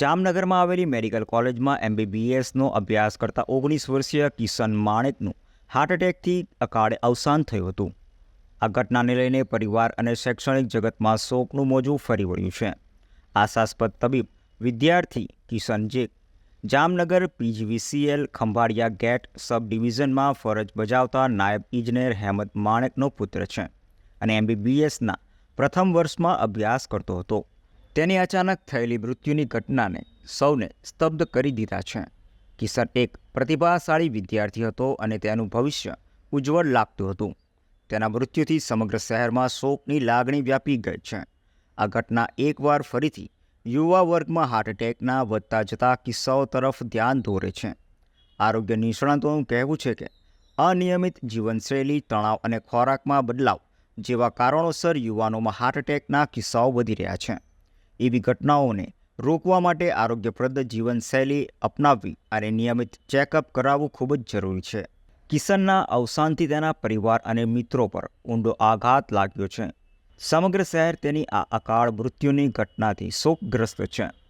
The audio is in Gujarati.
જામનગરમાં આવેલી મેડિકલ કોલેજમાં એમબીબીએસનો અભ્યાસ કરતા ઓગણીસ વર્ષીય કિશન માણેકનું હાર્ટ એટેકથી અકાળે અવસાન થયું હતું. આ ઘટનાને લઈને પરિવાર અને શૈક્ષણિક જગતમાં શોકનું મોજું ફરી વળ્યું છે. આશાસ્પદ તબીબ વિદ્યાર્થી કિશન જે Jamnagar PGVCL Khambhaliya gate sub ડિવિઝનમાં ફરજ બજાવતા નાયબ ઇજનેર હેમંત માણેકનો પુત્ર છે અને એમબીબીએસના પ્રથમ વર્ષમાં અભ્યાસ કરતો હતો. તેની અચાનક થયેલી મૃત્યુની ઘટનાને સૌને સ્તબ્ધ કરી દીધા છે. કિશન એક પ્રતિભાશાળી વિદ્યાર્થી હતો અને તેનું ભવિષ્ય ઉજ્જવળ લાગતું હતું. તેના મૃત્યુથી સમગ્ર શહેરમાં શોકની લાગણી વ્યાપી ગઈ છે. આ ઘટના એકવાર ફરીથી યુવા વર્ગમાં હાર્ટ એટેકના વધતા જતા કિસ્સાઓ તરફ ધ્યાન દોરે છે. આરોગ્ય નિષ્ણાતોનું કહેવું છે કે, અનિયમિત જીવનશૈલી, તણાવ અને ખોરાકમાં બદલાવ જેવા કારણોસર યુવાનોમાં હાર્ટ એટેકના કિસ્સાઓ વધી રહ્યા છે. એવી ઘટનાઓને રોકવા માટે આરોગ્યપ્રદ જીવનશૈલી અપનાવવી અને નિયમિત ચેકઅપ કરાવવું ખૂબ જ જરૂરી છે. કિશનના અવસાનથી તેના પરિવાર અને મિત્રો પર ઊંડો આઘાત લાગ્યો છે. સમગ્ર શહેર તેની આ અકાળ મૃત્યુની ઘટનાથી શોકગ્રસ્ત છે.